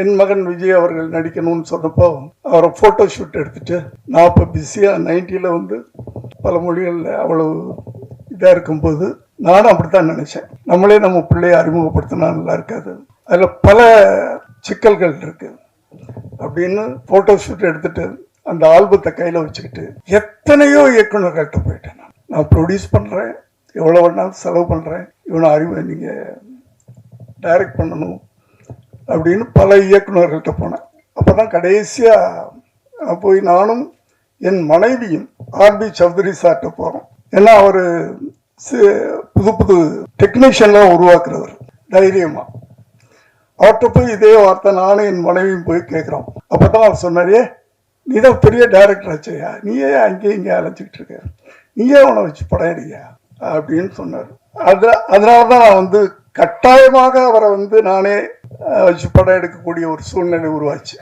என் மகன் விஜய் அவர்கள் நடிக்கணும்னு சொன்னப்போ அவரை ஃபோட்டோ ஷூட் எடுத்துட்டு நான் இப்போ பிஸியாக நைன்ட்டியில் வந்து பல மொழிகளில் அவ்வளவு இதாக இருக்கும்போது நானும் அப்படித்தான் நினச்சேன். நம்மளே நம்ம பிள்ளையை அறிமுகப்படுத்தினா நல்லா இருக்காது. அதில் பல சிக்கல்கள் இருக்கு. அப்படின்னு ஃபோட்டோ ஷூட் எடுத்துட்டு அந்த ஆல்பத்தை கையில் வச்சுக்கிட்டு எத்தனையோ இயக்குநர்கள்ட்ட போயிட்டேன் நான். நான் ப்ரொடியூஸ் பண்ணுறேன் எவ்வளோ வேணாலும் செலவு பண்ணுறேன் இவனை அறிவு நீங்கள் டைரக்ட் பண்ணணும். அப்படின்னு பல இயக்குநர்கள்ட்ட போனேன். அப்போ தான் கடைசியாக போய் நானும் என் மனைவியும் ஆர்பி சௌத்ரி சார்கிட்ட போகிறோம் ஏன்னா அவர் புது புது டெக்னீஷியன்லாம் உருவாக்குறவர் தைரியமாக அவர்கிட்ட போய் இதே வார்த்தை நானும் என் மனைவியும் போய் கேட்குறோம் அப்போ தான் அவர் சொன்னாரே நீ தான் பெரிய டைரக்டர் ஆச்சையா? நீயே அங்கேயும் இங்கே அலைஞ்சிக்கிட்டு இருக்க. நீயே உன வச்சு படம் எடுக்கியா அப்படின்னு சொன்னார். அது அதனால தான் நான் வந்து கட்டாயமாக அவரை வந்து நானே வச்சு படம் எடுக்கக்கூடிய ஒரு சூழ்நிலை உருவாச்சு.